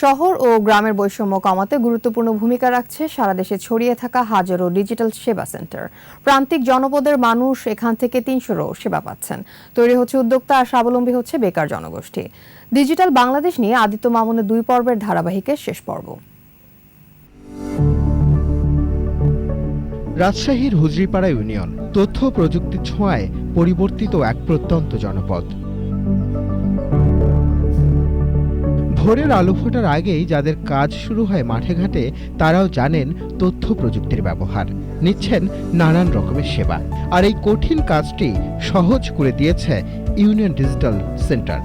শহর ও গ্রামের বৈষম্য কমাতে গুরুত্বপূর্ণ ভূমিকা রাখছে সারা দেশে ছড়িয়ে থাকা হাজারো ডিজিটাল সেবা সেন্টার। প্রান্তিক জনপদের মানুষ এখান থেকে তিনশোরও সেবা পাচ্ছেন। তৈরি হচ্ছে উদ্যোক্তা আর স্বাবলম্বী হচ্ছে বেকার জনগোষ্ঠী। ডিজিটাল বাংলাদেশ নিয়ে আদিত্য মামুনের দুই পর্বের ধারাবাহিকের শেষ পর্ব। রাজশাহীর হুজরিপাড়া ইউনিয়ন তথ্য প্রযুক্তির ছোঁয়ায় পরিবর্তিত এক প্রত্যন্ত জনপদ। ভোরের আলো ফোটার আগেই যাদের কাজ শুরু হয় মাঠে ঘাটে, তারাও জানেন তথ্য প্রযুক্তির ব্যবহার। নিচ্ছেন নানান রকমের সেবা। আর এই কঠিন কাজটি সহজ করে দিয়েছে ইউনিয়ন ডিজিটাল সেন্টার।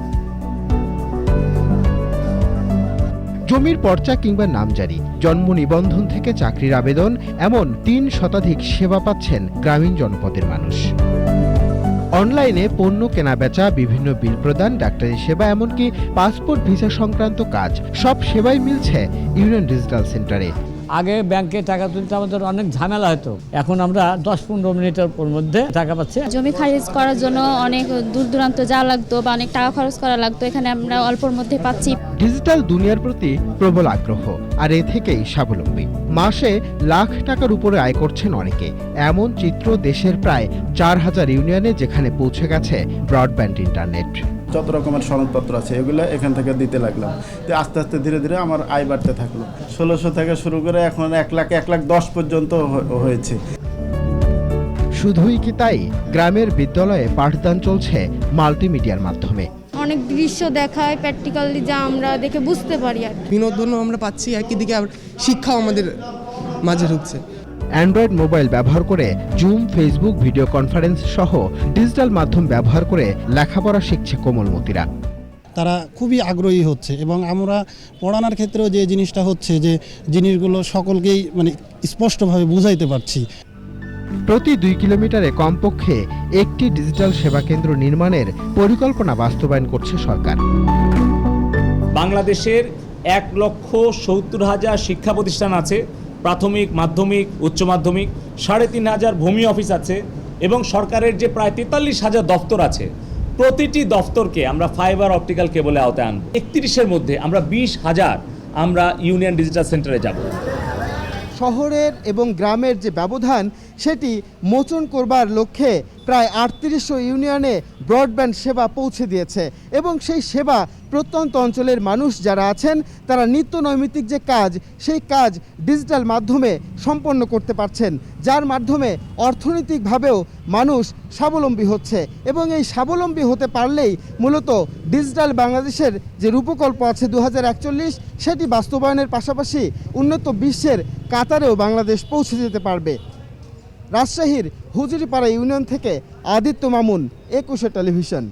জমির পর্চা কিংবা নামজারি, জন্ম নিবন্ধন থেকে চাকরির আবেদন, এমন তিন শতাধিক সেবা পাচ্ছেন গ্রামীণ জনপদের মানুষ। অনলাইনে পণ্য কেনাবেচা বিভিন্ন বিল প্রদান, ডাক্তারি সেবা, এমনকি পাসপোর্ট ভিসা সংক্রান্ত কাজ, সব সেবাই মিলছে ইউনিয়ন ডিজিটাল সেন্টারে। আগে ব্যাংকে টাকা তুলতে আমাদের অনেক ঝামেলা হতো। এখন আমরা দশ পনেরো মিনিটের পর মধ্যে টাকা পাচ্ছি। জমি খারিজ করার জন্য অনেক দূর দূরান্ত যাওয়া লাগতো বা অনেক টাকা খরচ করা লাগতো। এখানে আমরা অল্পর মধ্যে পাচ্ছি। ডিজিটাল দুনিয়ার প্রতি প্রবল আগ্রহ আর এ থেকেই স্বাবলম্বী। মাসে লাখ টাকার উপরে আয় করছেন অনেকে। এমন চিত্র দেশের প্রায় চার হাজার ইউনিয়নে যেখানে পৌঁছে গেছে ব্রডব্যান্ড ইন্টারনেট। যত রকমের সনদপত্র আছে এগুলো এখান থেকে দিতে লাগলাম। তো আস্তে আস্তে ধীরে ধীরে আমার আয় বাড়তে থাকল। ষোলোশো থেকে শুরু করে এখন এক লাখ এক লাখ দশ পর্যন্ত হয়েছে। শুধুই কি তাই? গ্রামের বিদ্যালয়ে পাঠদান চলছে মাল্টিমিডিয়ার মাধ্যমে। অনেক দৃশ্য দেখায় প্র্যাকটিক্যালি যা আমরা দেখে বুঝতে পারি আর বিনোদনও আমরা পাচ্ছি একই দিকে আবার শিক্ষাও আমাদের মাঝে ঢুকছে। অ্যান্ড্রয়েড মোবাইল ব্যবহার করে জুম ফেসবুক ভিডিও কনফারেন্স সহ ডিজিটাল মাধ্যম ব্যবহার করে লেখাপড়া শিখছে কোমলমতিরা। তারা খুবই আগ্রহী হচ্ছে এবং আমরা পড়ানোর ক্ষেত্রেও যে জিনিসটা হচ্ছে যে জিনিসগুলো সকলকেই মানে স্পষ্টভাবে বুঝাইতে পারছি। প্রতি দুই কিলোমিটারে কমপক্ষে একটি ডিজিটাল সেবা কেন্দ্র নির্মাণের পরিকল্পনা বাস্তবায়ন করছে সরকার। বাংলাদেশের এক লক্ষ সত্তর হাজার শিক্ষা প্রতিষ্ঠান আছে। প্রাথমিক, মাধ্যমিক, উচ্চ মাধ্যমিক, সাড়ে তিন হাজার ভূমি অফিস আছে এবং সরকারের যে প্রায় তেতাল্লিশ হাজার দফতর আছে, প্রতিটি দফতরকে আমরা ফাইবার অপটিক্যাল কেবলে আওতায় আনব। একত্রিশের মধ্যে আমরা বিশ হাজার আমরা ইউনিয়ন ডিজিটাল সেন্টারে যাব। শহরের এবং গ্রামের যে ব্যবধান, সেটি মোচন করবার লক্ষ্যে প্রায় আটত্রিশশো ইউনিয়নে ব্রডব্যান্ড সেবা পৌঁছে দিয়েছে এবং সেই সেবা প্রত্যন্ত অঞ্চলের মানুষ যারা আছেন, তারা নিত্য নৈমিত্তিক যে কাজ, সেই কাজ ডিজিটাল মাধ্যমে সম্পন্ন করতে পারছেন, যার মাধ্যমে অর্থনৈতিকভাবেও মানুষ স্বাবলম্বী হচ্ছে এবং এই স্বাবলম্বী হতে পারলেই মূলত ডিজিটাল বাংলাদেশের যে রূপকল্প আছে দু হাজার একচল্লিশ, সেটি বাস্তবায়নের পাশাপাশি উন্নত বিশ্বের কাতারেও বাংলাদেশ পৌঁছে যেতে পারবে। রাজশাহীর হুজুরিপাড়া ইউনিয়ন থেকে আদিত্য মামুন একুশে টেলিভিশন।